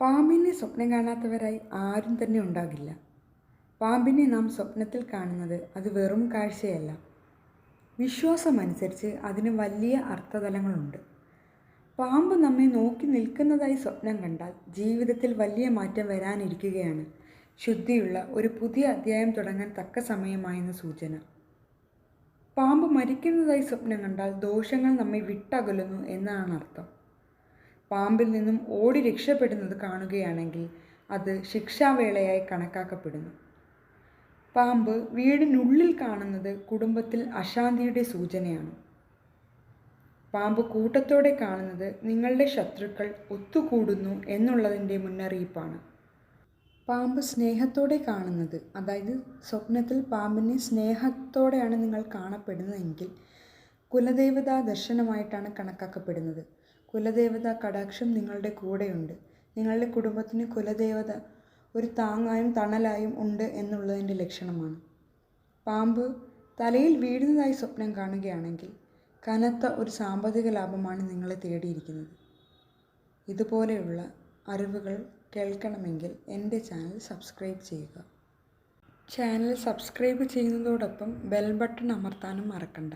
പാമ്പിനെ സ്വപ്നം കാണാത്തവരായി ആരും തന്നെ ഉണ്ടാകില്ല. പാമ്പിനെ നാം സ്വപ്നത്തിൽ കാണുന്നത് അത് വെറും കാഴ്ചയല്ല. വിശ്വാസമനുസരിച്ച് അതിന് വലിയ അർത്ഥതലങ്ങളുണ്ട്. പാമ്പ് നമ്മെ നോക്കി നിൽക്കുന്നതായി സ്വപ്നം കണ്ടാൽ ജീവിതത്തിൽ വലിയ മാറ്റം വരാനിരിക്കുകയാണ്. ശുദ്ധിയുള്ള ഒരു പുതിയ അധ്യായം തുടങ്ങാൻ തക്ക സമയമായെന്ന സൂചന. പാമ്പ് മരിക്കുന്നതായി സ്വപ്നം കണ്ടാൽ ദോഷങ്ങൾ നമ്മെ വിട്ടകലുന്നു എന്നാണ് അർത്ഥം. പാമ്പിൽ നിന്നും ഓടി രക്ഷപ്പെടുന്നത് കാണുകയാണെങ്കിൽ അത് ശിക്ഷാവേളയായി കണക്കാക്കപ്പെടുന്നു. പാമ്പ് വീടിനുള്ളിൽ കാണുന്നത് കുടുംബത്തിൽ അശാന്തിയുടെ സൂചനയാണ്. പാമ്പ് കൂട്ടത്തോടെ കാണുന്നത് നിങ്ങളുടെ ശത്രുക്കൾ ഒത്തുകൂടുന്നു എന്നുള്ളതിന്റെ മുന്നറിയിപ്പാണ്. പാമ്പ് സ്നേഹത്തോടെ കാണുന്നത് അതായത് സ്വപ്നത്തിൽ പാമ്പിനെ സ്നേഹത്തോടെയാണ് നിങ്ങൾ കാണപ്പെടുന്നതെങ്കിൽ കുലദേവതാ ദർശനമായിട്ടാണ് കണക്കാക്കപ്പെടുന്നത്. കുലദേവത കടാക്ഷം നിങ്ങളുടെ കൂടെയുണ്ട്. നിങ്ങളുടെ കുടുംബത്തിന് കുലദേവത ഒരു താങ്ങായും തണലായും ഉണ്ട് എന്നുള്ളതിന്റെ ലക്ഷണമാണ്. പാമ്പ് തലയിൽ വീഴുന്നതായി സ്വപ്നം കാണുകയാണെങ്കിൽ കനത്ത ഒരു സാമ്പത്തിക ലാഭമാണ് നിങ്ങളെ തേടിയിരിക്കുന്നത്. ഇതുപോലെയുള്ള അറിവുകൾ കേൾക്കണമെങ്കിൽ എന്റെ ചാനൽ സബ്സ്ക്രൈബ് ചെയ്യുക. ചാനൽ സബ്സ്ക്രൈബ് ചെയ്യുന്നതോടൊപ്പം ബെൽ ബട്ടൺ അമർത്താനും മറക്കണ്ട.